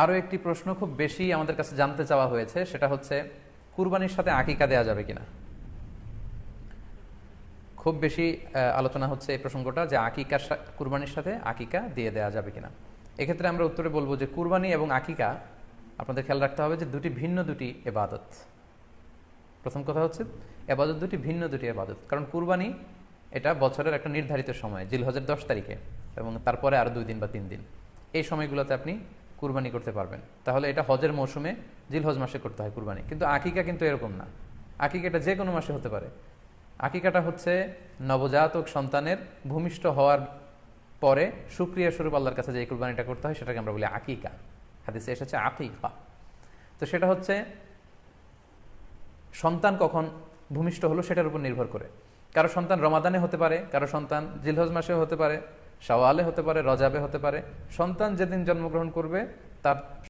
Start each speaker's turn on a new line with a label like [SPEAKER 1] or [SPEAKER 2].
[SPEAKER 1] আরও একটি প্রশ্ন খুব বেশি আমাদের কাছে জানতে চাওয়া হয়েছে, সেটা হচ্ছে, কুরবানির সাথে আকিকা দেওয়া যাবে কিনা? খুব বেশি আলোচনা হচ্ছে এই প্রসঙ্গটা যে আকিকার কুরবানির সাথে আকিকা দিয়ে দেওয়া যাবে কিনা। এক্ষেত্রে আমরা উত্তরে বলব যে কুরবানি এবং আকিকা, আপনাদের খেয়াল রাখতে হবে যে দুটি ভিন্ন দুটি এবাদত। প্রথম কথা হচ্ছে, এবাদত দুটি ভিন্ন দুটি এবাদত। কারণ কুরবানি, এটা বছরের একটা নির্ধারিত সময় জিলহজের দশ তারিখে এবং তারপরে আরও দুই দিন বা তিন দিন। এই সময়গুলোতে আপনি কুরবানি করতে পারবেন। তাহলে এটা হজের মৌসুমে জিলহজ মাসে করতে হয় কুরবানি। কিন্তু আকিকা কিন্তু এরকম না। আকিকা এটা যে কোনো মাসে হতে পারে। আকিকাটা হচ্ছে নবজাতক সন্তানের ভূমিষ্ঠ হওয়ার পরে সুক্রিয়া স্বরূপ আল্লাহর কাছে যে কুরবানিটা করতে হয় সেটাকে আমরা বলি আকিকা। হাদিসে এসেছে আকিকা। তো সেটা হচ্ছে সন্তান কখন ভূমিষ্ঠ হলো সেটার উপর নির্ভর করে। কারও সন্তান রমাদানে হতে পারে, কারও সন্তান জিলহজ মাসেও হতে পারে শাওয়ালে হতে পারে রজাবে হতে পারে। সন্তান যেদিন জন্মগ্রহণ করবে তার